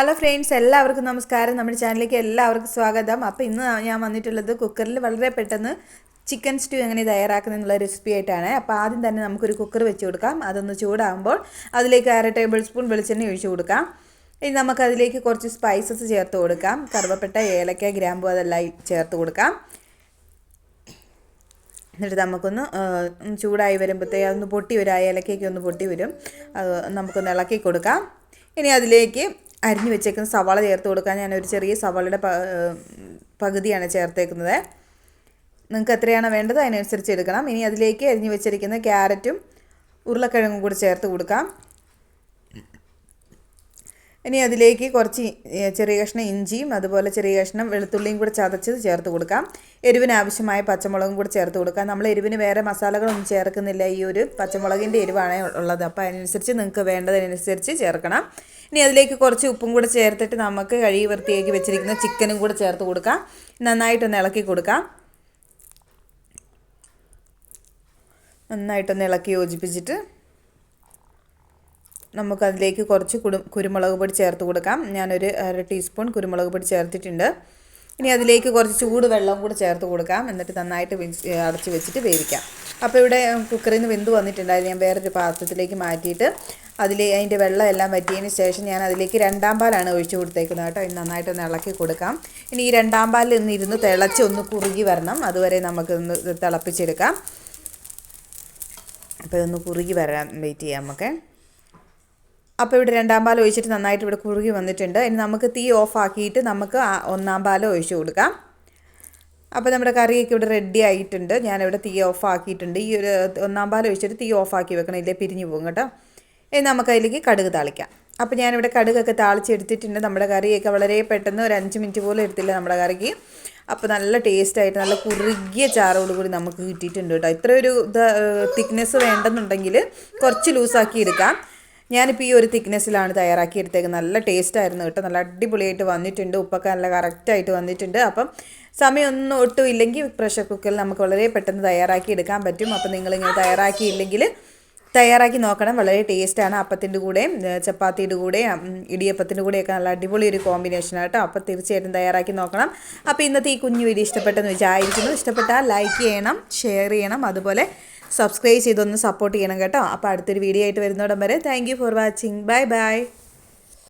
Hello friends എല്ലാവർക്കും നമസ്കാരം. നമ്മുടെ ചാനലിലേക്ക് എല്ലാവർക്കും സ്വാഗതം. അപ്പോൾ ഇന്ന് ഞാൻ വന്നിട്ടുള്ളത് കുക്കറിൽ വളരെ പെട്ടെന്ന് ചിക്കൻ സ്റ്റൂ എങ്ങനെ തയ്യാറാക്കുന്നത് എന്നുള്ള റെസിപ്പി ആയിട്ടാണ്. അപ്പോൾ ആദ്യം തന്നെ നമുക്കൊരു കുക്കർ വെച്ച് കൊടുക്കാം. അതൊന്ന് ചൂടാകുമ്പോൾ അതിലേക്ക് അര ടേബിൾ സ്പൂൺ വെളിച്ചെണ്ണ ഒഴിച്ചു കൊടുക്കാം. ഇനി നമുക്കതിലേക്ക് കുറച്ച് സ്പൈസസ് ചേർത്ത് കൊടുക്കാം. കറുവപ്പെട്ട ഏലക്ക ഗ്രാമ്പു അതെല്ലാം ചേർത്ത് കൊടുക്കാം. എന്നിട്ട് നമുക്കൊന്ന് ചൂടായി വരുമ്പോഴത്തേക്ക് അതൊന്ന് പൊട്ടി വരും. ആ ഏലക്കയ്ക്ക് ഒന്ന് പൊട്ടി വരും. അത് നമുക്കൊന്ന് ഇളക്കി കൊടുക്കാം. ഇനി അതിലേക്ക് അരിഞ്ഞു വെച്ചേക്കുന്ന സവാള ചേർത്ത് കൊടുക്കാൻ ഒരു ചെറിയ സവാളയുടെ പകുതിയാണ് ചേർത്തേക്കുന്നത്. നിങ്ങൾക്ക് എത്രയാണ് വേണ്ടത് അതിനനുസരിച്ച് എടുക്കണം. ഇനി അതിലേക്ക് അരിഞ്ഞു വെച്ചിരിക്കുന്ന ക്യാരറ്റും ഉരുളക്കിഴങ്ങും കൂടി ചേർത്ത് കൊടുക്കാം. ഇനി അതിലേക്ക് കുറച്ച് ചെറിയ കഷ്ണം ഇഞ്ചിയും അതുപോലെ ചെറിയ കഷ്ണം വെളുത്തുള്ളിയും കൂടെ ചതച്ചത് ചേർത്ത് കൊടുക്കാം. എരിവിന് ആവശ്യമായ പച്ചമുളകും കൂടെ ചേർത്ത് കൊടുക്കാം. നമ്മൾ എരിവിന് വേറെ മസാലകളൊന്നും ചേർക്കുന്നില്ല ഈ ഒരു പച്ചമുളകിന്റെ എരിവാണ് ഉള്ളത്. അപ്പോൾ അതിനനുസരിച്ച് നിങ്ങൾക്ക് വേണ്ടതിനനുസരിച്ച് ചേർക്കണം. ഇനി അതിലേക്ക് കുറച്ച് ഉപ്പും കൂടെ ചേർത്തിട്ട് നമുക്ക് കഴുകി വൃത്തിയാക്കി വെച്ചിരിക്കുന്ന ചിക്കനും കൂടെ ചേർത്ത് കൊടുക്കാം. നന്നായിട്ടൊന്ന് ഇളക്കി കൊടുക്കാം. നന്നായിട്ടൊന്ന് ഇളക്കി യോജിപ്പിച്ചിട്ട് നമുക്കതിലേക്ക് കുറച്ച് കുടു കുരുമുളക് പൊടി ചേർത്ത് കൊടുക്കാം. ഞാനൊരു അര ടീസ്പൂൺ കുരുമുളക് പൊടി ചേർത്തിട്ടുണ്ട്. ഇനി അതിലേക്ക് കുറച്ച് ചൂട് വെള്ളം കൂടി ചേർത്ത് കൊടുക്കാം. എന്നിട്ട് നന്നായിട്ട് അടച്ച് വെച്ചിട്ട് വേവിക്കാം. അപ്പോൾ ഇവിടെ കുക്കറിൽ നിന്ന് വെന്ത് വന്നിട്ടുണ്ടായിരുന്നു ഞാൻ വേറൊരു പാത്രത്തിലേക്ക് മാറ്റിയിട്ട് അതിൽ അതിന്റെ വെള്ളം എല്ലാം വറ്റിയതിന് ശേഷം ഞാൻ അതിലേക്ക് രണ്ടാം പാലാണ് ഒഴിച്ചു കൊടുത്തേക്കുന്നത് കേട്ടോ. ഇനി നന്നായിട്ടൊന്ന് ഇളക്കി കൊടുക്കാം. ഇനി ഈ രണ്ടാം പാലിൽ ഒന്ന് ഇരുന്ന് തിളച്ച് ഒന്ന് കുറുകി വരണം. അതുവരെ നമുക്കൊന്ന് തിളപ്പിച്ചെടുക്കാം. അപ്പോൾ ഇതൊന്ന് കുറുകി വരാൻ വെയിറ്റ് ചെയ്യാം നമുക്ക്. അപ്പോൾ ഇവിടെ രണ്ടാം പാൽ ഒഴിച്ചിട്ട് നന്നായിട്ട് ഇവിടെ കുറുകി വന്നിട്ടുണ്ട്. ഇനി നമുക്ക് തീ ഓഫാക്കിയിട്ട് നമുക്ക് ഒന്നാം പാൽ ഒഴിച്ചു കൊടുക്കാം. അപ്പോൾ നമ്മുടെ കറിയൊക്കെ ഇവിടെ റെഡി ആയിട്ടുണ്ട്. ഞാനിവിടെ തീ ഓഫാക്കിയിട്ടുണ്ട് ഈ ഒരു ഒന്നാം പാൽ ഒഴിച്ചിട്ട് തീ ഓഫാക്കി വെക്കണം. ഇല്ലേ? പിരിഞ്ഞു പോകും കേട്ടോ. ഇനി നമുക്ക് അതിലേക്ക് കടുക് താളിക്കാം. അപ്പോൾ ഞാനിവിടെ കടുകൊക്കെ താളിച്ചെടുത്തിട്ടുണ്ട്. നമ്മുടെ കറിയൊക്കെ വളരെ പെട്ടെന്ന് ഒരു അഞ്ച് മിനിറ്റ് പോലും എടുത്തില്ല നമ്മുടെ കറിക്ക്. അപ്പോൾ നല്ല ടേസ്റ്റായിട്ട് നല്ല കുറുകിയ ചാറോട് കൂടി നമുക്ക് കിട്ടിയിട്ടുണ്ട് കേട്ടോ. ഇത്ര ഒരു തിക്നെസ് വേണ്ടെന്നുണ്ടെങ്കിൽ കുറച്ച് ലൂസാക്കി എടുക്കാം. ഞാനിപ്പോൾ ഈ ഒരു തിക്നെസ്സിലാണ് തയ്യാറാക്കി എടുത്തേക്കുന്നത് നല്ല ടേസ്റ്റ് ആയിരുന്നു കേട്ടോ. നല്ല അടിപൊളിയായിട്ട് വന്നിട്ടുണ്ട്. ഉപ്പൊക്കെ നല്ല കറക്റ്റായിട്ട് വന്നിട്ടുണ്ട്. അപ്പം സമയമൊന്നും ഒട്ടും ഇല്ലെങ്കിൽ പ്രഷർ കുക്കറിൽ നമുക്ക് വളരെ പെട്ടെന്ന് തയ്യാറാക്കി എടുക്കാൻ പറ്റും. അപ്പം നിങ്ങളിങ്ങനെ തയ്യാറാക്കിയില്ലെങ്കിൽ തയ്യാറാക്കി നോക്കണം. വളരെ ടേസ്റ്റാണ് അപ്പത്തിന്റെ കൂടെ ചപ്പാത്തിയുടെ കൂടെ ഇടിയപ്പത്തിന്റെ കൂടെയൊക്കെ നല്ല അടിപൊളി ഒരു കോമ്പിനേഷൻ ആട്ടോ. അപ്പോൾ തീർച്ചയായിട്ടും തയ്യാറാക്കി നോക്കണം. അപ്പോൾ ഇന്നത്തെ ഈ കുഞ്ഞു വീഡിയോ ഇഷ്ടപ്പെട്ടെന്ന് വിചാരിക്കുന്നു ഇഷ്ടപ്പെട്ടാൽ ലൈക്ക് ചെയ്യണം ഷെയർ ചെയ്യണം അതുപോലെ സബ്സ്ക്രൈബ് ചെയ്തൊന്ന് സപ്പോർട്ട് ചെയ്യണം കേട്ടോ. അപ്പോൾ അടുത്തൊരു വീഡിയോ ആയിട്ട് വരുന്നോടം വരെ thank for watching bye bye